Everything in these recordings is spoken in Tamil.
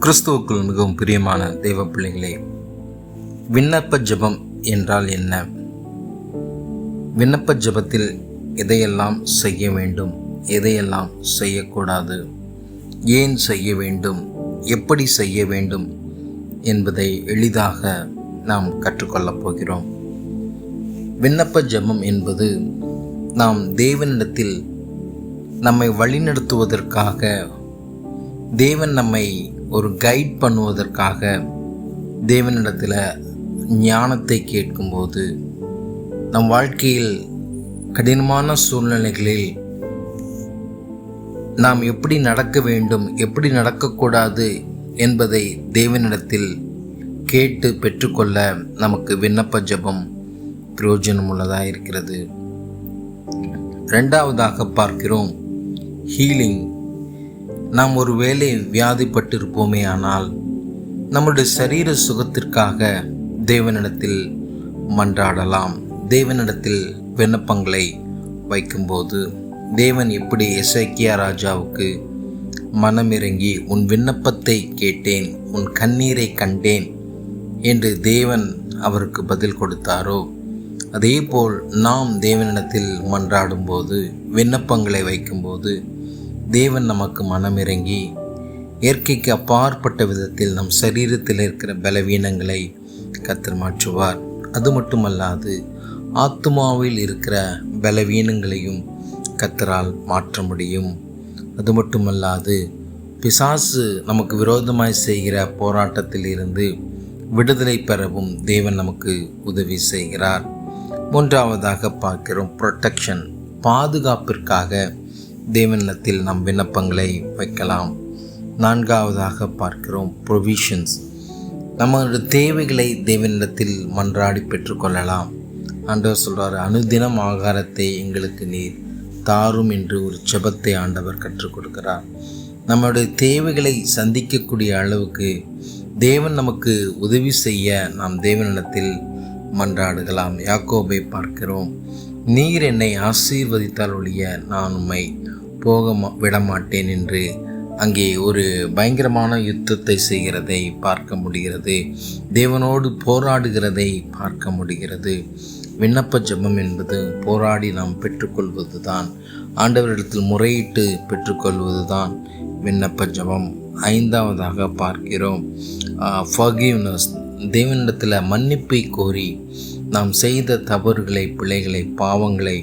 கிறிஸ்துவுக்குள் மிகவும் பிரியமான தெய்வ பிள்ளைகளே விண்ணப்ப ஜெபம் என்றால் என்ன? விண்ணப்ப ஜெபத்தில் எதையெல்லாம் செய்ய வேண்டும் எதையெல்லாம் செய்யக்கூடாது ஏன் செய்ய வேண்டும் எப்படி செய்ய வேண்டும் என்பதை எளிதாக நாம் கற்றுக்கொள்ளப் போகிறோம். விண்ணப்ப ஜெபம் என்பது நாம் தேவனிடத்தில் நம்மை வழிநடத்துவதற்காக தேவன் நம்மை ஒரு கைட் பண்ணுவதற்காக தேவனிடத்தில் ஞானத்தை கேட்கும்போது நம் வாழ்க்கையில் கடினமான சூழ்நிலைகளில் நாம் எப்படி நடக்க வேண்டும் எப்படி நடக்கக்கூடாது என்பதை தேவனிடத்தில் கேட்டு பெற்றுக்கொள்ள நமக்கு விண்ணப்ப ஜெபம் பிரயோஜனமுள்ளதாக இருக்கிறது ரெண்டாவதாக பார்க்கிறோம் ஹீலிங் நாம் ஒரு வேலை வியாதிப்பட்டிருப்போமே ஆனால் நம்முடைய சரீர சுகத்திற்காக தேவனிடத்தில் மன்றாடலாம். தேவனிடத்தில் விண்ணப்பங்களை வைக்கும்போது தேவன் எப்படி இசைக்கியா ராஜாவுக்கு மனமிறங்கி உன் விண்ணப்பத்தை கேட்டேன் உன் கண்ணீரை கண்டேன் என்று தேவன் அவருக்கு பதில் கொடுத்தாரோ அதேபோல் நாம் தேவனிடத்தில் மன்றாடும்போது விண்ணப்பங்களை வைக்கும்போது தேவன் நமக்கு மனமிறங்கி இயற்கைக்கு அப்பாற்பட்ட விதத்தில் நம் சரீரத்தில் இருக்கிற பலவீனங்களை கத்தர் மாற்றுவார். அது மட்டுமல்லாது ஆத்மாவில் இருக்கிற பலவீனங்களையும் கத்தரால் மாற்ற முடியும். அது மட்டுமல்லாது பிசாசு நமக்கு விரோதமாய் செய்கிற போராட்டத்தில் இருந்து விடுதலை பெறவும் தேவன் நமக்கு உதவி செய்கிறார். மூன்றாவதாக பார்க்கிறோம் ப்ரொட்டெக்ஷன் பாதுகாப்பிற்காக தேவனிடத்தில் நம் விண்ணப்பங்களை வைக்கலாம். நான்காவதாக பார்க்கிறோம் ப்ரொவிஷன்ஸ் நம்மளுடைய தேவைகளை தேவனிடத்தில் மன்றாடி பெற்றுக்கொள்ளலாம். ஆண்டவர் சொல்கிறார் அனுதினம் ஆகாரத்தை எங்களுக்கு நீர் தாரும் என்று ஒரு செபத்தை ஆண்டவர் கற்றுக் கொடுக்கிறார். நம்மளுடைய தேவைகளை சந்திக்கக்கூடிய அளவுக்கு தேவன் நமக்கு உதவி செய்ய நாம் தேவனிடத்தில் மன்றாடுகலாம். யாக்கோபை பார்க்கிறோம் நீர் என்னை ஆசீர்வதித்தால் ஒழிய நான் உண்மை போக மா- விடமாட்டேன் என்று அங்கே ஒரு பயங்கரமான யுத்தத்தை செய்கிறதை பார்க்க முடிகிறது. தேவனோடு போராடுகிறதை பார்க்க முடிகிறது. விண்ணப்ப ஜெபம் என்பது போராடி நாம் பெற்றுக்கொள்வது தான் ஆண்டவரிடத்தில் முறையிட்டு பெற்றுக்கொள்வது தான் விண்ணப்ப ஜெபம். ஐந்தாவதாக பார்க்கிறோம். ஃபர்கிவ்னஸ் தேவனிடத்தில் மன்னிப்பை கோரி நாம் செய்த தவறுகளை பிழைகளை பாவங்களை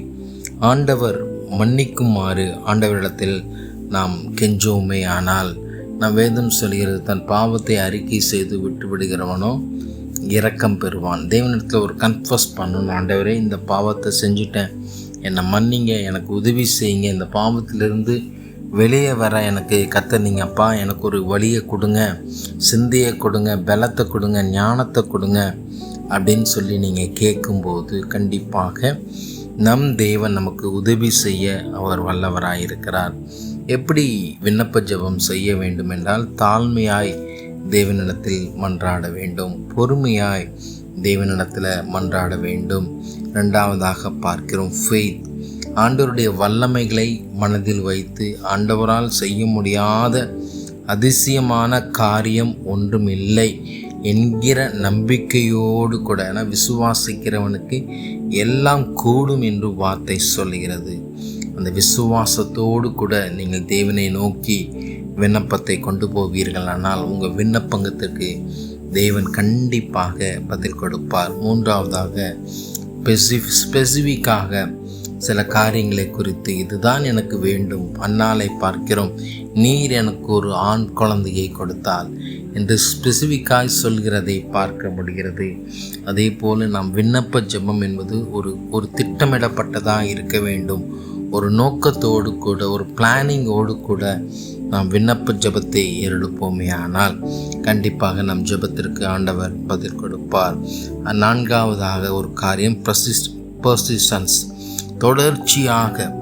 ஆண்டவர் மன்னிக்குமாறு ஆண்டவரிடத்தில் நாம் கெஞ்சோமே. ஆனால் நாம் வேதம் சொல்கிறது தன் பாவத்தை அறிக்கை செய்து விட்டு விடுகிறவனோ இரக்கம் பெறுவான். தேவனிடத்தில் ஒரு கன்ஃபஸ் பண்ணணும். ஆண்டவரே இந்த பாவத்தை செஞ்சுட்டேன். என்னை மன்னிங்க எனக்கு உதவி செய்யுங்க. இந்த பாவத்திலிருந்து வெளியே வர எனக்கு கத்தனிங்கப்பா எனக்கு ஒரு வழியை கொடுங்க. சிந்தையை கொடுங்க பலத்தை கொடுங்க ஞானத்தை கொடுங்க அப்படின்னு சொல்லி நீங்கள் கேட்கும்போது கண்டிப்பாக நம் தேவன் நமக்கு உதவி செய்ய அவர் வல்லவராயிருக்கிறார். எப்படி விண்ணப்ப ஜெபம் செய்ய வேண்டும் என்றால் தாழ்மையாய் தேவனிடத்தில் மன்றாட வேண்டும். பொறுமையாய் தேவனிடத்தில் மன்றாட வேண்டும். ரெண்டாவதாக பார்க்கிறோம் ஃபெய்த் ஆண்டவருடைய வல்லமைகளை மனதில் வைத்து ஆண்டவரால் செய்ய முடியாத அதிசயமான காரியம் ஒன்றுமில்லை. என்கிற நம்பிக்கையோடு கூட ஏன்னா விசுவாசிக்கிறவனுக்கு எல்லாம் கூடும் என்று வார்த்தை சொல்லுகிறது. அந்த விசுவாசத்தோடு கூட நீங்கள் தேவனை நோக்கி விண்ணப்பத்தை கொண்டு போவீர்கள். ஆனால் உங்கள் விண்ணப்பங்கத்திற்கு தேவன் கண்டிப்பாக பதில் கொடுப்பார். மூன்றாவதாக ஸ்பெசிஃப் ஸ்பெசிஃபிக்காக சில காரியங்களை குறித்து இதுதான் எனக்கு வேண்டும். அன்னாலை பார்க்கிறோம். நீர் எனக்கு ஒரு ஆண் குழந்தையை கொடுத்தால் என்று ஸ்பெசிஃபிக்காய் சொல்கிறதை பார்க்க முடிகிறது. அதே போல் நாம் விண்ணப்ப ஜெபம் என்பது ஒரு ஒரு திட்டமிடப்பட்டதாக இருக்க வேண்டும். ஒரு நோக்கத்தோடு கூட ஒரு பிளானிங்கோடு கூட நாம் விண்ணப்ப ஜெபத்தை எழுப்போமே ஆனால் கண்டிப்பாக நம் ஜெபத்திற்கு ஆண்டவர் பதில் கொடுப்பார். நான்காவதாக ஒரு காரியம் பர்சிஸ் பர்சிஸ்டன்ஸ் தொடர்ச்சியாக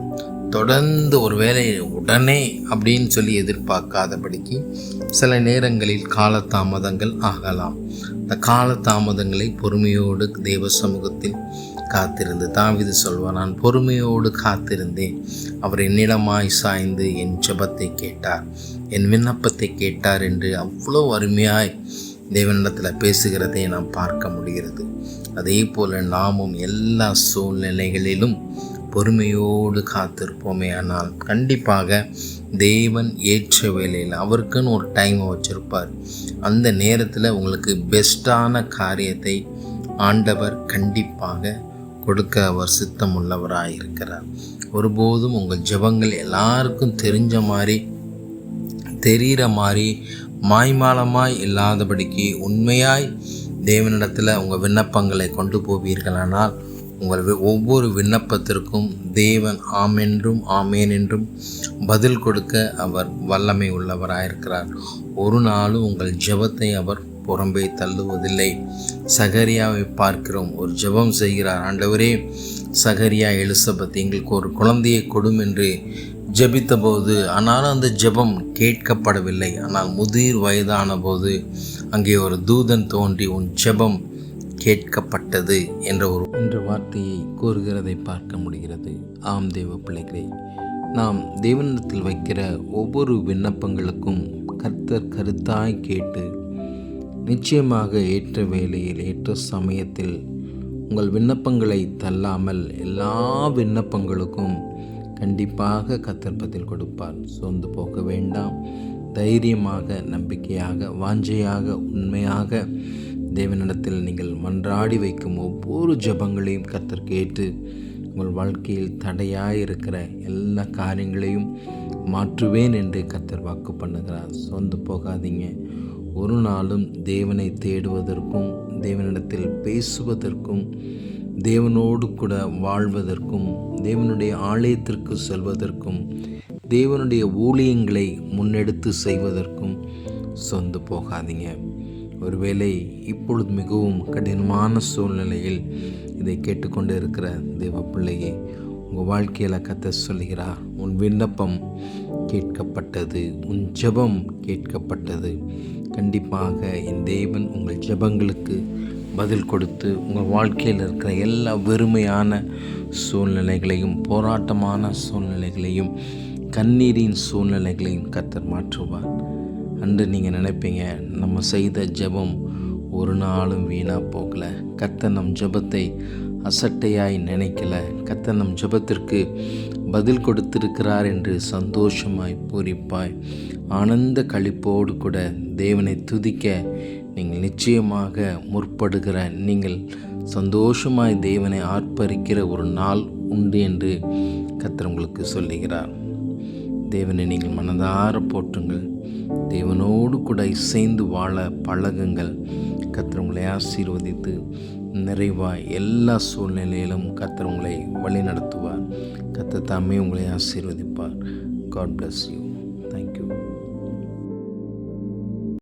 தொடர்ந்து ஒரு வேலையை உடனே அப்படின்னு சொல்லி எதிர்பார்க்காதபடிக்கு சில நேரங்களில் காலதாமதங்கள் ஆகலாம். இந்த காலதாமதங்களை பொறுமையோடு தேவ சமூகத்தில் காத்திருந்து தாவிது சொல்வார் நான் பொறுமையோடு காத்திருந்தேன். அவர் என்னிடமாய் சாய்ந்து என் ஜபத்தை கேட்டார். என் விண்ணப்பத்தை கேட்டார் என்று அவ்வளோ அருமையாய் தேவனிடத்தில் பேசுகிறதை நாம் பார்க்க முடிகிறது. அதே போல் நாமும் எல்லா சூழ்நிலைகளிலும் பொறுமையோடு காத்திருப்போமே ஆனால் கண்டிப்பாக தேவன் ஏற்ற வேலையில் அவருக்குன்னு ஒரு டைமை வச்சுருப்பார். அந்த நேரத்தில் உங்களுக்கு பெஸ்ட்டான காரியத்தை ஆண்டவர் கண்டிப்பாக கொடுக்க அவர் சித்தம் உள்ளவராக இருக்கிறார். ஒருபோதும் உங்கள் ஜெபங்கள் எல்லாருக்கும் தெரிஞ்ச மாதிரி தெரிகிற மாதிரி மாய்மாலமாய் இல்லாதபடிக்கு உண்மையாய் தேவனிடத்தில் உங்கள் விண்ணப்பங்களை கொண்டு போவீர்களானால் உங்கள் ஒவ்வொரு விண்ணப்பத்திற்கும் தேவன் ஆமென்றும் ஆமேன் என்றும் பதில் கொடுக்க அவர் வல்லமை உள்ளவராயிருக்கிறார். ஒரு நாளும் உங்கள் ஜெபத்தை அவர் புறம்பே தள்ளுவதில்லை. சகரியாவை பார்க்கிறோம். ஒரு ஜெபம் செய்கிறார். ஆண்டவரே சகரியா எலிசபெத் எங்களுக்கு ஒரு குழந்தையை கொடும் என்று ஜெபித்தபோது ஆனாலும் அந்த ஜெபம் கேட்கப்படவில்லை. ஆனால் முதிர் வயதான போது அங்கே ஒரு தூதன் தோன்றி உன் ஜெபம் கேட்கப்பட்டது என்ற ஒரு என்ற வார்த்தையை கூறுகிறதை பார்க்க முடிகிறது. ஆம் தேவ பிள்ளைகளே நாம் தேவனிடத்தில் வைக்கிற ஒவ்வொரு விண்ணப்பங்களுக்கும் கர்த்தர் கருத்தாய் கேட்டு நிச்சயமாக ஏற்ற வேளையில் ஏற்ற சமயத்தில் உங்கள் விண்ணப்பங்களை தள்ளாமல் எல்லா விண்ணப்பங்களுக்கும் கண்டிப்பாக கத்தர் பதில் கொடுப்பார். சோர்ந்து போக வேண்டாம். தைரியமாக நம்பிக்கையாக வாஞ்சையாக உண்மையாக தேவனிடத்தில் நீங்கள் மன்றாடி வைக்கும் ஒவ்வொரு ஜெபங்களையும் கத்தர் கேட்டு உங்கள் வாழ்க்கையில் தடையாக இருக்கிற எல்லா காரியங்களையும் மாற்றுவேன் என்று கத்தர் வாக்கு பண்ணுகிறார். சொந்து போகாதீங்க. ஒரு நாளும் தேவனை தேடுவதற்கும் தேவனிடத்தில் பேசுவதற்கும் தேவனோடு கூட வாழ்வதற்கும் தேவனுடைய ஆலயத்திற்கு செல்வதற்கும் தேவனுடைய ஊழியங்களை முன்னெடுத்து செய்வதற்கும் சொந்து போகாதீங்க. ஒருவேளை இப்பொழுது மிகவும் கடினமான சூழ்நிலையில் இதை கேட்டுக்கொண்டு இருக்கிற தேவ பிள்ளையே உங்கள் வாழ்க்கையில் கத்த சொல்கிறார் உன் விண்ணப்பம் கேட்கப்பட்டது உன் ஜெபம் கேட்கப்பட்டது. கண்டிப்பாக என் தேவன் உங்கள் ஜெபங்களுக்கு பதில் கொடுத்து உங்கள் வாழ்க்கையில் இருக்கிற எல்லா வெறுமையான சூழ்நிலைகளையும் போராட்டமான சூழ்நிலைகளையும் கண்ணீரின் சூழ்நிலைகளையும் கத்தர் மாற்றுவார். அன்று நீங்கள் நினைப்பீங்க. நம்ம செய்த ஜெபம் ஒரு நாளும் வீணாக போகலை. கத்த நம் ஜெபத்தை அசட்டையாய் நினைக்கல. கத்த நம் ஜெபத்திற்கு பதில் கொடுத்திருக்கிறார் என்று சந்தோஷமாய் பூரிப்பாய் ஆனந்த களிப்போடு கூட தேவனை துதிக்க நீங்கள் நிச்சயமாக முற்படுகிற நீங்கள் சந்தோஷமாய் தேவனை ஆர்ப்பரிக்கிற ஒரு நாள் உண்டு என்று கர்த்தர் உங்களுக்கு சொல்லுகிறார். தேவனை நீங்கள் மனதார போற்றுங்கள். தேவனோடு கூட இசைந்து வாழ பழகுங்கள். கர்த்தர் உங்களை ஆசீர்வதித்து நிறைவாக எல்லா சூழ்நிலையிலும் கர்த்தர் உங்களை வழி நடத்துவார் தாமே உங்களை ஆசீர்வதிப்பார். God bless you